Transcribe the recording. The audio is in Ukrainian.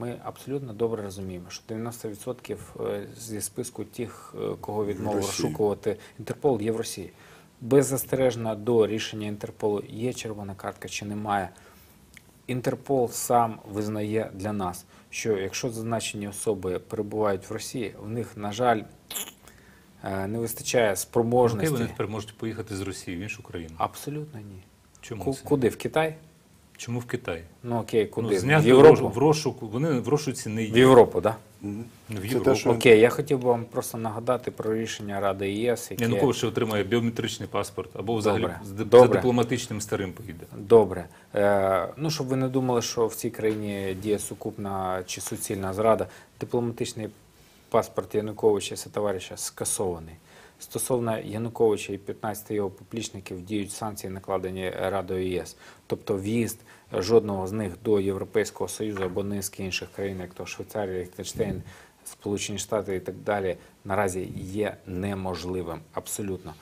Ми абсолютно добре розуміємо, що 90% е, зі списку тих, е, кого відмовив розшукувати Інтерпол, є в Росії. Беззастережно до рішення Інтерполу є червона картка чи немає. Інтерпол сам визнає для нас, що якщо зазначені особи перебувають в Росії, в них, на жаль, е, не вистачає спроможності. вони тепер можуть поїхати з Росії в іншу країну. Абсолютно ні. Чому Куди? В Китай? Чому в Китай? Ну окей, куди? Ну, в Європу? в розшук, вони в розшуці не В є. Європу, так? Мгм. В Європу. те, що- Окей, я хотів би вам просто нагадати про рішення Ради ЄС, яке Янукович отримає біометричний паспорт або взагалі Добре. за дипломатичним старим поїде. добре. Е, ну, щоб ви не думали, що в цій країні діє сукупна чи суцільна зрада, дипломатичний паспорт Януковича і товариша скасований. Стосовно Януковича і 15 його поплічників діють санкції, накладені Радою ЄС. Тобто в'їзд жодного з них до Європейського Союзу або низки інших країн, як то Швейцарія, Ліхтенштейн, Сполучені Штати і так далі, наразі є неможливим абсолютно.